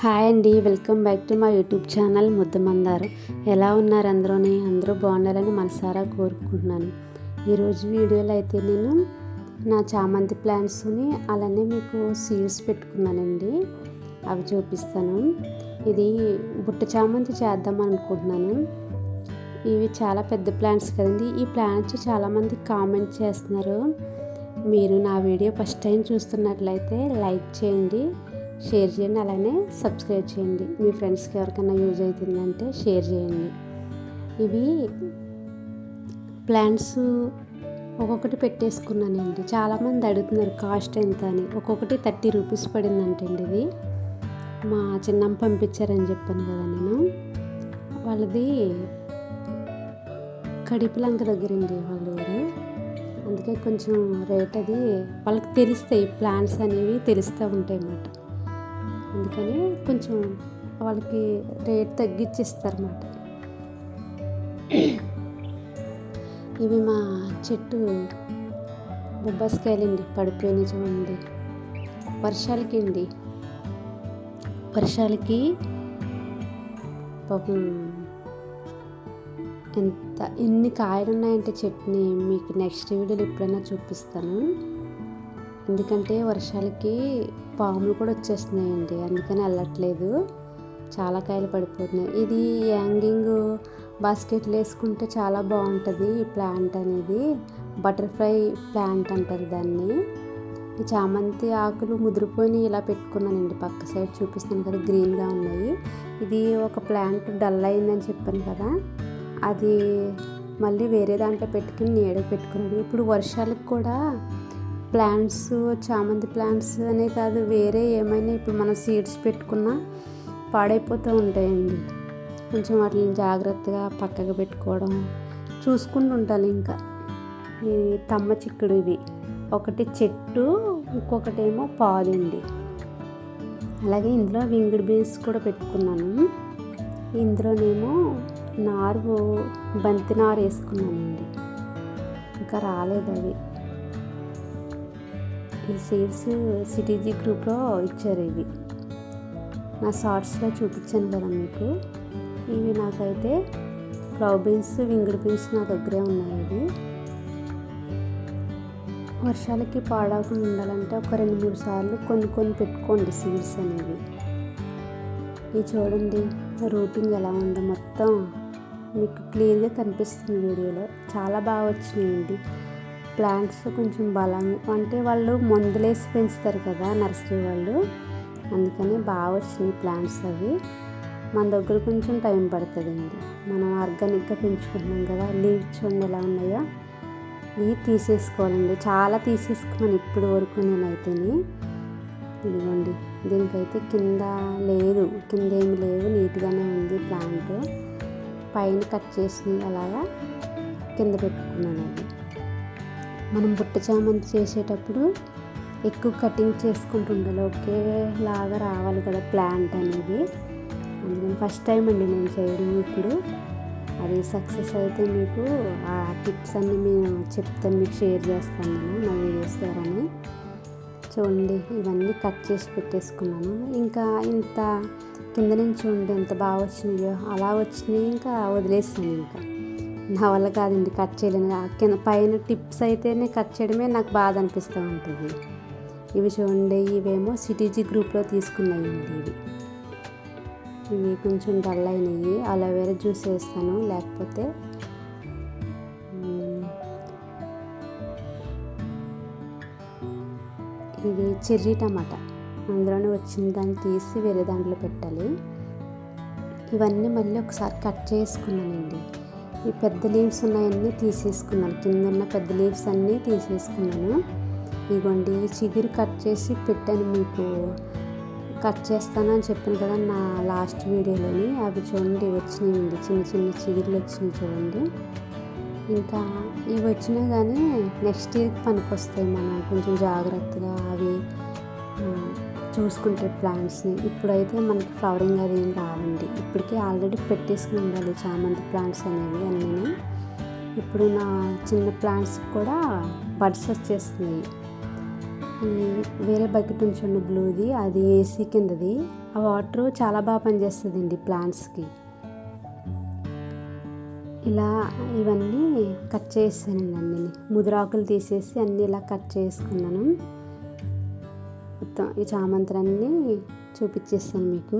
Hi అండి welcome back to మా YouTube channel ముద్దమందారు. ఎలా ఉన్నారు అందరూని? అందరూ బాగుండాలని మనసారా కోరుకుంటున్నాను. ఈరోజు వీడియోలో అయితే నేను నా చామంతి ప్లాంట్స్ని అలానే మీకు సీడ్స్ పెట్టుకున్నానండి. అవి చూపిస్తాను. ఇది బుట్ట చామంతి చేద్దాం అనుకుంటున్నాను. ఇవి చాలా పెద్ద ప్లాంట్స్ కదండి. ఈ ప్లాంట్స్ చాలామంది కామెంట్ చేస్తున్నారు. మీరు నా వీడియో ఫస్ట్ టైం చూస్తున్నట్లయితే లైక్ చేయండి. షేర్ చేయండి అలానే సబ్స్క్రైబ్ చేయండి. మీ ఫ్రెండ్స్కి ఎవరికైనా యూజ్ అవుతుందంటే షేర్ చేయండి. ఇవి ప్లాంట్స్ ఒక్కొక్కటి పెట్టేసుకున్నానండి చాలామంది అడుగుతున్నారు కాస్ట్ ఎంత అని. ఒక్కొక్కటి థర్టీ రూపీస్ పడిందంటండి ఇది. మా చిన్నమ్మ పంపించారని చెప్పాను కదా నేను. వాళ్ళది కడిపిలంక దగ్గరండి వాళ్ళ ఊరు. అందుకే కొంచెం రేట్ అది వాళ్ళకి తెలుస్తాయి. ప్లాంట్స్ అనేవి తెలుస్తూ ఉంటాయి అన్నమాట అందుకని కొంచెం వాళ్ళకి రేట్ తగ్గించి ఇస్తారన్నమాట ఇవి మా చెట్టు బొబ్బాస్కాయలండి పడిపోయిన చూడండి. వర్షాలకి అండి. వర్షాలకి? పాపం ఎంత ఎన్ని కాయలు ఉన్నాయంటే చెట్టుని మీకు నెక్స్ట్ వీడియోలో ఎప్పుడైనా చూపిస్తాను. ఎందుకంటే వర్షాలకి పాములు కూడా వచ్చేస్తున్నాయండి. అందుకని వెళ్ళట్లేదు. చాలా కాయలు పడిపోతున్నాయి. ఇది యాంగింగ్ బాస్కెట్లు వేసుకుంటే చాలా బాగుంటుంది ఈ ప్లాంట్ అనేది. బటర్ఫ్లై ప్లాంట్ అంటారు దాన్ని. ఈ చామంతి ఆకులు ముదిరిపోయి ఇలా పెట్టుకున్నానండి. పక్క సైడ్ చూపిస్తాను కదా గ్రీన్గా ఉన్నాయి. ఇది ఒక ప్లాంట్ డల్ అయిందని చెప్పాను కదా. అది మళ్ళీ వేరే దాంట్లో పెట్టుకుని నీడ పెట్టుకున్నాను. ఇప్పుడు వర్షాలకు కూడా ప్లాంట్స్ చామంతి ప్లాంట్స్ అనే కాదు వేరే ఏమైనా ఇప్పుడు మనం సీడ్స్ పెట్టుకున్నా పాడైపోతూ ఉంటాయండి. కొంచెం వాటిని జాగ్రత్తగా పక్కకు పెట్టుకోవడం చూసుకుంటూ ఉండాలి ఇంకా. ఇది తమ్మ చిక్కుడు ఇది ఒకటి చెట్టు ఇంకొకటి ఏమో పాదండి. అలాగే ఇందులో వింగిడ్ బీన్స్ కూడా పెట్టుకున్నాను. ఇందులోనేమో నారు బంతి నారు వేసుకున్నానండి. ఇంకా రాలేదు అవి. ఈ సీడ్స్ సిటీజీ గ్రూప్లో ఇచ్చారు ఇవి. నా షార్ట్స్లో చూపించాను కదా మీకు. ఇవి నాకైతే ఫ్లవ్ బీన్స్ వింగిడ్ బీన్స్ నా దగ్గరే ఉన్నాయి ఇవి. వర్షాలకి పాడవకుండా ఉండాలంటే ఒక రెండు మూడు సార్లు కొన్ని కొన్ని పెట్టుకోండి సీడ్స్ అనేవి. ఇవి చూడండి రూటింగ్ ఎలా ఉందో మొత్తం మీకు క్లియర్గా కనిపిస్తుంది వీడియోలో. చాలా బాగా వచ్చినాయండి. ప్లాంట్స్ కొంచెం బలం అంటే వాళ్ళు మందులేసి పెంచుతారు కదా నర్సరీ వాళ్ళు. అందుకని బాగా వచ్చినాయి ప్లాంట్స్ అవి. మన దగ్గర కొంచెం టైం పడుతుందండి. మనం ఆర్గానిక్గా పెంచుకుంటున్నాం కదా లీవ్స్ చూడండి ఎలా ఉన్నాయో. ఇవి తీసేసుకోవాలండి. చాలా తీసేసుకున్నాను ఇప్పుడు వరకు నేనైతేని. ఇదిగోండి దీనికైతే కింద లేదు కింద ఏమి లేవు నీట్గానే ఉంది ప్లాంట్. పైన కట్ చేసి అలాగా కింద పెట్టుకున్నాను అది మనం బుట్ట చామంతి చేసేటప్పుడు ఎక్కువ కటింగ్ చేసుకుంటుండాలి. ఒకేలాగా రావాలి కదా ప్లాంట్ అనేది. అందుకని ఫస్ట్ టైం అండి నేను చేయడం ఇప్పుడు. అది సక్సెస్ అయితే మీకు ఆ టిప్స్ అన్నీ నేను చెప్తాను మీకు షేర్ చేస్తాను నేను నా వీడియోస్ ద్వారానే. చూడండి ఇవన్నీ కట్ చేసి పెట్టేసుకున్నాను. ఇంకా ఇంత కింద నుంచి చూడండి ఎంత బాగా వచ్చినాయో అలా వచ్చినాయి ఇంకా వదిలేసాను ఇంకా. నా వల్ల కాదండి కట్ చేయలేను. కింద పైన టిప్స్ అయితేనే కట్ చేయడమే నాకు బాధ అనిపిస్తూ ఉంటుంది. ఇవి చూడండి ఇవేమో సిటీజీ గ్రూప్లో తీసుకున్నాయండి ఇవి. ఇవి కొంచెం డల్ అయినాయి. అలోవేరా జ్యూస్ వేస్తాను లేకపోతే ఇది చెర్రీ టమాటా. అందులోనే వచ్చిన దాన్ని తీసి వేరే దాంట్లో పెట్టాలి. ఇవన్నీ మళ్ళీ ఒకసారి కట్ చేసుకున్నానండి. ఈ పెద్ద లీవ్స్ ఉన్నాయన్నీ తీసేసుకున్నాను. కింద ఉన్న పెద్ద లీవ్స్ అన్నీ తీసేసుకున్నాను. ఇదిగోండి చిగురు కట్ చేసి పెట్టాను మీకు. కట్ చేస్తానని చెప్పాను కదా నా లాస్ట్ వీడియోలోని అవి చూడండి వచ్చినాయండి చిన్న చిన్న చిగురులు వచ్చినాయి చూడండి. ఇంకా ఇవి వచ్చినా కానీ నెక్స్ట్ ఇయర్కి పనికి వస్తాయి మనం. కొంచెం జాగ్రత్తగా అవి చూసుకుంటే ప్లాంట్స్ని. ఇప్పుడైతే మనకి ఫ్లవరింగ్ అది ఏం రావండి. ఇప్పటికే ఆల్రెడీ పెట్టేసుకుని ఉండాలి చామంతి ప్లాంట్స్ అనేవి అన్నీ. ఇప్పుడు నా చిన్న ప్లాంట్స్ కూడా బడ్స్ వచ్చేస్తున్నాయి. వేరే బకెట్ ఉంచండి బ్లూది అది ఏసీ కిందది. ఆ వాటర్ చాలా బాగా పనిచేస్తుందండి ప్లాంట్స్కి. ఇలా ఇవన్నీ కట్ చేసానండి అన్నీ. ముదిరాకులు తీసేసి అన్నీ ఇలా కట్ చేసుకున్నాను. మొత్తం ఈ చామంతులన్నీ చూపించేస్తాను మీకు.